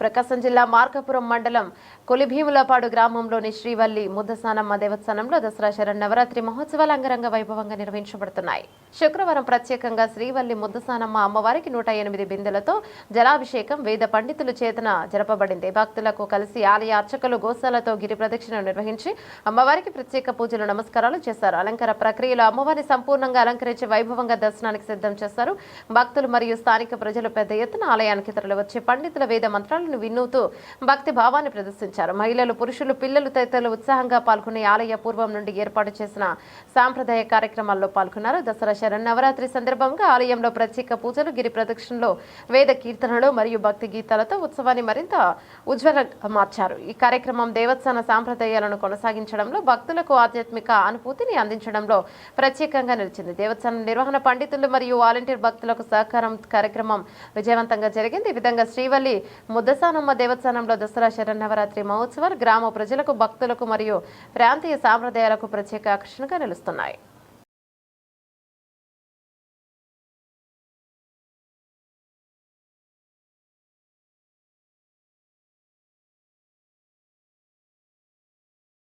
ప్రకాశం జిల్లా మార్కాపురం మండలం కొలిభీములపాడు గ్రామంలోని శ్రీవల్లి ముద్దసానమ్మ దేవస్థానంలో దసరా శరణ్ నవరాత్రి మహోత్సవాలు అంగరంగ వైభవంగా నిర్వహించబడుతున్నాయి. శుక్రవారం ప్రత్యేకంగా శ్రీవల్లి ముద్దసానమ్మ అమ్మవారికి నూట ఎనిమిది బిందెలతో జలాభిషేకం వేద పండితుల చేతన జరపబడింది. భక్తులకు కలిసి ఆలయ అర్చకులు గోశాలతో గిరి ప్రదక్షిణ నిర్వహించి అమ్మవారికి ప్రత్యేక పూజలు నమస్కారాలు చేశారు. అలంకార ప్రక్రియలో అమ్మవారిని సంపూర్ణంగా అలంకరించి వైభవంగా దర్శనానికి సిద్ధం చేశారు. భక్తులు మరియు స్థానిక ప్రజలు పెద్ద ఎత్తున ఆలయానికి తరలివచ్చి పండితుల వేద మంత్రాలు పాటలను విన్నూతూ భక్తి భావాన్ని ప్రదర్శించారు. మహిళలు పురుషులు పిల్లలు తదితరులు ఉత్సాహంగా పాల్గొనే ఆలయ పూర్వం నుండి ఏర్పాటు చేసిన సాంప్రదాయ కార్యక్రమాల్లో పాల్గొన్నారు. దసరా శరన్నవరాత్రి సందర్భంగా ఆలయంలో ప్రత్యేక పూజలు గిరి ప్రదక్షిణలో వేద కీర్తనలు మరియు భక్తి గీతాలతో ఉత్సవాన్ని మరింత ఉజ్వలంగా మార్చారు. ఈ కార్యక్రమం దేవస్థాన సాంప్రదాయాలను కొనసాగించడంలో భక్తులకు ఆధ్యాత్మిక అనుభూతిని అందించడంలో ప్రత్యేకంగా నిలిచింది. దేవస్థానం నిర్వహణ పండితులు మరియు వాలంటీర్ భక్తులకు సహకారం కార్యక్రమం విజయవంతంగా జరిగింది. ఈ విధంగా శ్రీవల్లి దశానమ్మ దేవస్థానంలో దసరా శరన్నవరాత్రి మహోత్సవాలు గ్రామ ప్రజలకు భక్తులకు మరియు ప్రాంతీయ సాంప్రదాయాలకు ప్రత్యేక ఆకర్షణగా నిలుస్తున్నాయి.